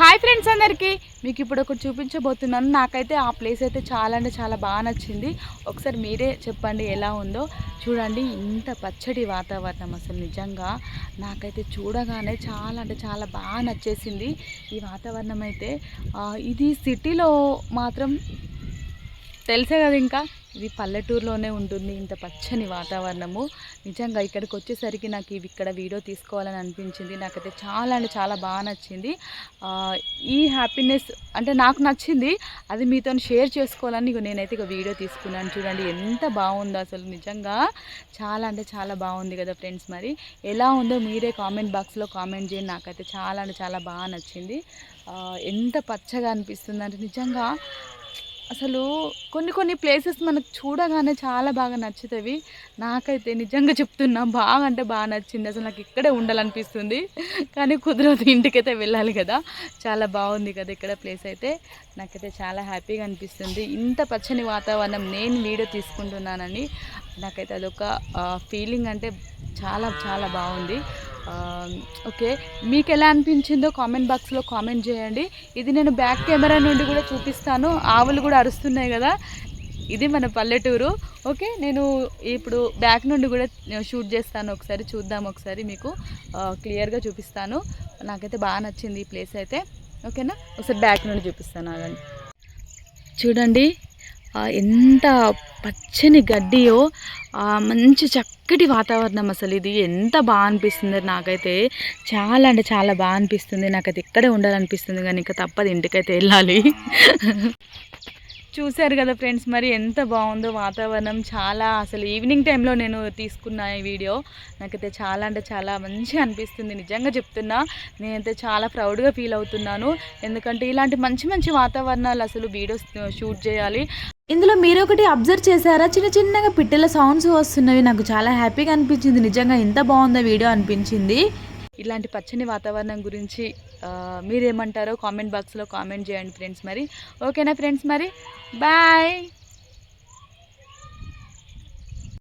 Hi friends అందరికీ. మీకు ఇప్పుడు ఒకటి చూపించబోతున్నాను. నాకైతే ఆ ప్లేస్ అయితే చాలా అంటే చాలా బాగా నచ్చింది. ఒకసారి మీరే చెప్పండి ఎలా ఉందో. చూడండి ఇంత పచ్చడి వాతావరణం అసలు నిజంగా. నాకైతే చూడగానే చాలా అంటే చాలా బాగా నచ్చేసింది ఈ వాతావరణం అయితే. ఇది సిటీలో మాత్రం తెలిసే కదా ఇంకా? ఇది పల్లెటూరులోనే ఉంటుంది. ఇంత పచ్చని వాతావరణము. నిజంగా ఇక్కడికి వచ్చేసరికి నాకు ఇవి ఇక్కడ వీడియో తీసుకోవాలని అనిపించింది. నాకైతే చాలా అంటే చాలా బాగా నచ్చింది. ఈ హ్యాపీనెస్ అంటే నాకు నచ్చింది. అది మీతో షేర్ చేసుకోవాలని ఇక నేనైతే ఇక వీడియో తీసుకున్నాను. చూడండి ఎంత బాగుందో అసలు నిజంగా. చాలా అంటే చాలా బాగుంది కదా ఫ్రెండ్స్ మరి. ఎలా ఉందో మీరే కామెంట్ బాక్స్లో కామెంట్ చేయండి. నాకైతే చాలా అంటే చాలా బాగా నచ్చింది. ఎంత పచ్చగా అనిపిస్తుంది అంటే నిజంగా అసలు కొన్ని కొన్ని ప్లేసెస్ మనకు చూడగానే చాలా బాగా నచ్చుతాయి నాకైతే నిజంగా చెప్తున్నా బాగా అంటే బాగా నచ్చింది. అసలు నాకు ఇక్కడే ఉండాలనిపిస్తుంది. కానీ కుదరదు ఇంటికైతే వెళ్ళాలి కదా. చాలా బాగుంది కదా ఇక్కడ ప్లేస్ అయితే. నాకైతే చాలా హ్యాపీగా అనిపిస్తుంది. ఇంత పచ్చని వాతావరణం నేను వీడియో తీసుకుంటున్నానని నాకైతే అదొక ఫీలింగ్ అంటే చాలా చాలా బాగుంది. ఓకే. మీకు ఎలా అనిపించిందో కామెంట్ బాక్స్లో కామెంట్ చేయండి. ఇది నేను బ్యాక్ కెమెరా నుండి కూడా చూపిస్తాను. ఆవులు కూడా అరుస్తున్నాయి కదా. ఇది మన పల్లెటూరు. ఓకే నేను ఇప్పుడు బ్యాక్ నుండి కూడా షూట్ చేస్తాను ఒకసారి. చూద్దాం ఒకసారి మీకు క్లియర్గా చూపిస్తాను. నాకైతే బాగా నచ్చింది ఈ ప్లేస్ అయితే. ఓకేనా? ఒకసారి బ్యాక్ నుండి చూపిస్తాను ఆగండి. చూడండి ఎంత పచ్చని గడ్డియో మంచి చక్కటి వాతావరణం అసలు ఇది. ఎంత బాగా అనిపిస్తుంది నాకైతే. చాలా అంటే చాలా బాగా అనిపిస్తుంది. నాకైతే ఇక్కడే ఉండాలనిపిస్తుంది కానీ ఇంకా తప్పదు ఇంటికైతే వెళ్ళాలి. చూశారు కదా ఫ్రెండ్స్ మరి ఎంత బాగుందో వాతావరణం. చాలా అసలు ఈవినింగ్ టైంలో నేను తీసుకున్న ఈ వీడియో నాకైతే చాలా అంటే చాలా మంచిగా అనిపిస్తుంది. నిజంగా చెప్తున్నా నేనైతే చాలా ప్రౌడ్గా ఫీల్ అవుతున్నాను. ఎందుకంటే ఇలాంటి మంచి మంచి వాతావరణాలు అసలు వీడియోస్ షూట్ చేయాలి. ఇందులో మీరు ఒకటి అబ్జర్వ్ చేశారా? చిన్న చిన్నగా పిట్టల సౌండ్స్ వస్తున్నవి. నాకు చాలా హ్యాపీగా అనిపించింది. నిజంగా ఎంత బాగుందో వీడియో అనిపించింది. ఇలాంటి పచ్చని వాతావరణం గురించి మీరేమంటారో కామెంట్ బాక్స్లో కామెంట్ చేయండి ఫ్రెండ్స్ మరి. ఓకేనా ఫ్రెండ్స్ మరి? బాయ్!